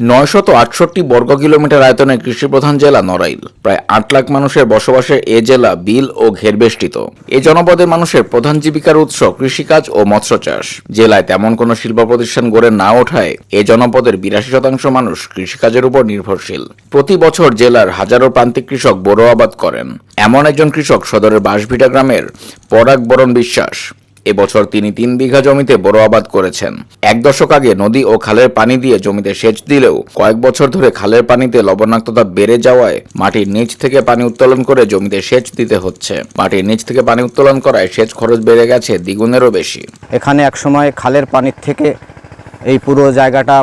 নয়শত আটষট্টি বর্গ কিলোমিটার আয়তনের কৃষিপ্রধান জেলা নড়াইল। প্রায় আট লাখ মানুষের বসবাসের এ জেলা বিল ও ঘেরবেষ্টিত এ জনপদের মানুষের প্রধান জীবিকার উৎস কৃষিকাজ ও মৎস্য চাষ। জেলায় তেমন কোনো শিল্প প্রতিষ্ঠান গড়ে না ওঠায় এ জনপদের বিরাশি শতাংশ মানুষ কৃষিকাজের উপর নির্ভরশীল। প্রতি বছর জেলার হাজারো প্রান্তিক কৃষক বোরো আবাদ করেন। এমন একজন কৃষক সদরের বাঁশভিটা গ্রামের পরাগ বরণ বিশ্বাস। এবছর তিনি তিন বিঘা জমিতে বোরো আবাদ করেছেন। এক দশক আগে নদী ও খালের পানি দিয়ে জমিতে সেচ দিলেও কয়েক বছর ধরে খালের পানিতে লবণাক্ততা বেড়ে যাওয়ায় মাটির নিচ থেকে পানি উত্তোলন করে জমিতে সেচ দিতে হচ্ছে। মাটির নিচ থেকে পানি উত্তোলন করায় সেচ খরচ বেড়ে গেছে দ্বিগুণেরও বেশি। এখানে একসময় খালের পানির থেকে এই পুরো জায়গাটা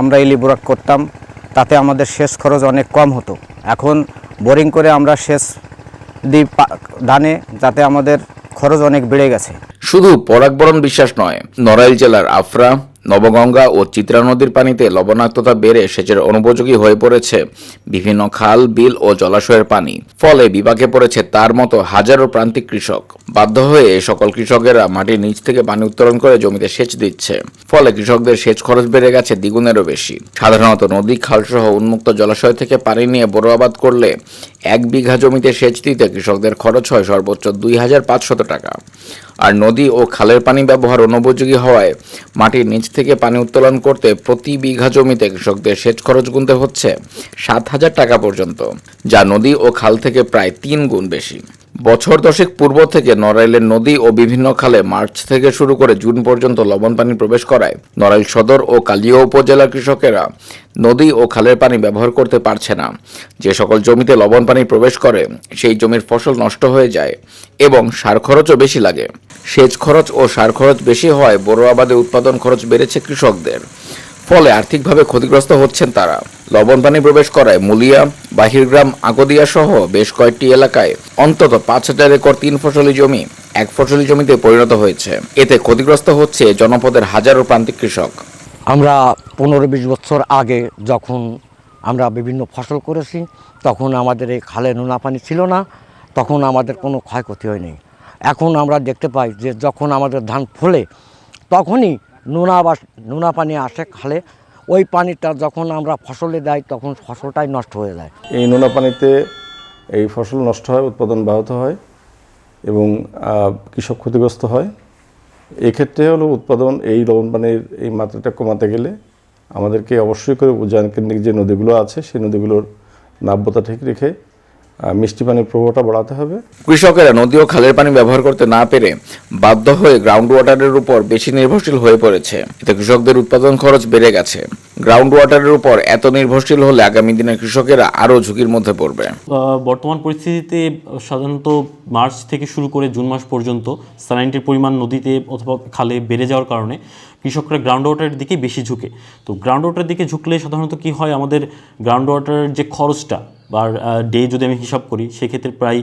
আমরা ইলিবুরাক করতাম, তাতে আমাদের সেচ খরচ অনেক কম হতো। এখন বোরিং করে আমরা সেচ দিই ধানে, যাতে আমাদের খরচ অনেক বেড়ে গেছে। শুধু পরাগবরণ বিশ্বাস নয়, নড়াইল জেলার আফরা, নবগঙ্গা ও চিত্রা নদীর পানিতে লবণাক্ততা বেড়ে সেচের অনুপযোগী হয়ে পড়েছে বিভিন্ন খাল, বিল ও জলাশয়ের পানি। ফলে বিপাকে পড়েছে তার মতো হাজারো প্রান্তিক কৃষক। বাধ্য হয়ে সকল কৃষকেরা মাটির নিচ থেকে পানি উত্তোলন করে জমিতে সেচ দিচ্ছে। ফলে কৃষকদের সেচ খরচ বেড়ে গেছে দ্বিগুণেরও বেশি। সাধারণত নদী, খালসহ উন্মুক্ত জলাশয় থেকে পানি নিয়ে বড় আবাদ করলে এক বিঘা জমিতে সেচ দিতে কৃষকদের খরচ হয় সর্বোচ্চ দুই হাজার পাঁচশত টাকা। আর নদী ও খালের পানি ব্যবহার অনুপযোগী হওয়ায় মাটির নিচ থেকে পানি উত্তোলন করতে প্রতি বিঘা জমিতে কৃষকদের সেচ খরচ গুনতে হচ্ছে সাত হাজার টাকা পর্যন্ত, যা নদী ও খাল থেকে প্রায় তিন গুণ বেশি। বছর দশেক পূর্ব থেকে নড়াইলের নদী ও বিভিন্ন খালে মার্চ থেকে শুরু করে জুন পর্যন্ত লবণ পানি প্রবেশ করায়। নড়াইল সদর ও কালিয়া উপজেলার কৃষকেরা নদী ও খালের পানি ব্যবহার করতে পারছে না। যে সকল জমিতে লবণ পানি প্রবেশ করে, সেই জমির ফসল নষ্ট হয়ে যায় এবং সার খরচও বেশি লাগে। সেচ খরচ ও সার খরচ বেশি হওয়ায় বড় আবাদে উৎপাদন খরচ বেড়েছে কৃষকদের। ফলে আর্থিকভাবে ক্ষতিগ্রস্ত হচ্ছেন তারা। লবণ পানি প্রবেশ করায় মুলিয়া, বাহিরগ্রাম আগদিয়া সহ বেশ কয়েকটি এলাকায় অন্তত পাঁচ হাজার একর তিন ফসলি জমি, এক ফসলি জমিতে পরিণত হয়েছে। এতে ক্ষতিগ্রস্ত হচ্ছে জনপদের হাজারো প্রান্তিক কৃষক। আমরা পনেরো বিশ বছর আগে যখন আমরা বিভিন্ন ফসল করেছি, তখন আমাদের এই খালে নোনা পানি ছিল না, তখন আমাদের কোনো ক্ষয়ক্ষতি হয়নি। এখন আমরা দেখতে পাই যে যখন আমাদের ধান ফলে, তখনই নোনা বা নোনা পানি আসে খালে, ওই পানিটা যখন আমরা ফসলে দেয় তখন ফসলটাই নষ্ট হয়ে যায়। এই নোনা পানিতে এই ফসল নষ্ট হয়, উৎপাদন ব্যাহত হয় এবং কৃষক ক্ষতিগ্রস্ত হয়। এক্ষেত্রে হলো উৎপাদন, এই লবণ পানির এই মাত্রাটা কমাতে গেলে আমাদেরকে অবশ্যই করে উদ্যান কেন্দ্রিক যে নদীগুলো আছে, সেই নদীগুলোর নাব্যতা ঠিক রেখে মিষ্টি পানির প্রবাহটা বাড়াতে হবে। কৃষকেরা নদী ও খালের পানি ব্যবহার করতে না পেরে বাধ্য হয়ে গ্রাউন্ড ওয়াটারের উপর বেশি নির্ভরশীল হয়ে পড়েছে। এতে কৃষকদের উৎপাদন খরচ বেড়ে গেছে। গ্রাউন্ড ওয়াটারের উপর এত নির্ভরশীল হলে আগামী দিনে কৃষকেরা আরও ঝুঁকির মধ্যে পড়বে। বর্তমান পরিস্থিতিতে সাধারণত মার্চ থেকে শুরু করে জুন মাস পর্যন্ত স্যালাইনটির পরিমাণ নদীতে অথবা খালে বেড়ে যাওয়ার কারণে কৃষকরা গ্রাউন্ড ওয়াটারের দিকে বেশি ঝুঁকে। তো গ্রাউন্ড ওয়াটারের দিকে ঝুঁকলে সাধারণত কি হয়? আমাদের গ্রাউন্ড ওয়াটারের যে খরচটা বা ডে যদি আমি হিসাব করি সেক্ষেত্রে প্রায়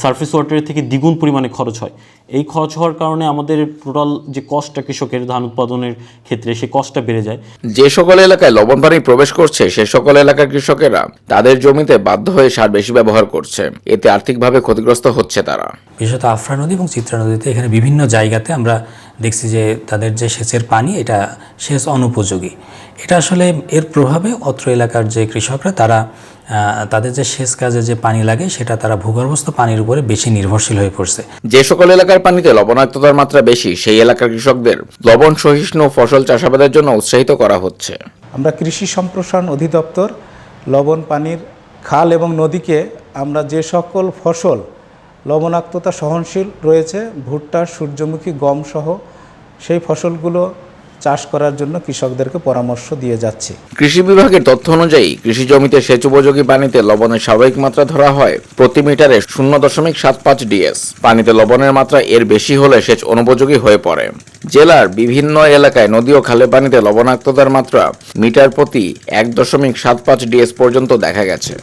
সারফেস ওয়াটারের থেকে দ্বিগুণ পরিমাণে খরচ হয়। এই খরচ হওয়ার কারণে আমাদের টোটাল যে কস্টটা কৃষকের ধান উৎপাদনের ক্ষেত্রে সেই কষ্টটা বেড়ে যায়। যে সকল এলাকায় লবণ পানি প্রবেশ করছে সে সকল এলাকার কৃষকেরা তাদের জমিতে বাধ্য হয়ে সার বেশি ব্যবহার করছে। এতে আর্থিকভাবে ক্ষতিগ্রস্ত হচ্ছে তারা। বিশেষত আফরা নদী এবং চিত্রা নদীতে এখানে বিভিন্ন জায়গাতে আমরা দেখছি যে তাদের যে সেচের পানি এটা সেচ অনুপযোগী। এটা আসলে এর প্রভাবে অত্র এলাকার যে কৃষকরা তারা তাদের যে সেচ কাজে যে পানি লাগে সেটা তারা ভূগর্ভস্থ পানির উপরে বেশি নির্ভরশীল হয়ে পড়ছে। যে সকল এলাকার পানিতে লবণাক্ততার মাত্রা বেশি সেই এলাকার কৃষকদের লবণ সহিষ্ণু ফসল চাষাবাদের জন্য উৎসাহিত করা হচ্ছে। আমরা কৃষি সম্প্রসারণ অধিদপ্তর লবণ পানির খাল এবং নদীকে আমরা যে সকল ফসল লবণাক্ততা সহনশীল রয়েছে, ভুট্টা, সূর্যমুখী, গম সহ সেই ফসলগুলো চাষ করার জন্য কৃষকদেরকে পরামর্শ দিয়ে যাচ্ছি। কৃষি বিভাগের তথ্য অনুযায়ী, কৃষি জমিতে সেচ উপযোগী পানিতে লবণের স্বাভাবিক মাত্রা ধরা হয় প্রতি মিটারে শূন্য দশমিক সাত পাঁচ ডিএস। পানিতে লবণের মাত্রা এর বেশি হলে সেচ অনুপযোগী হয়ে পড়ে। জেলার বিভিন্ন এলাকায় নদী ও খালে পানিতে লবণাক্ততার মাত্রা মিটার প্রতি এক দশমিক সাত পাঁচ ডিএস পর্যন্ত দেখা গেছে।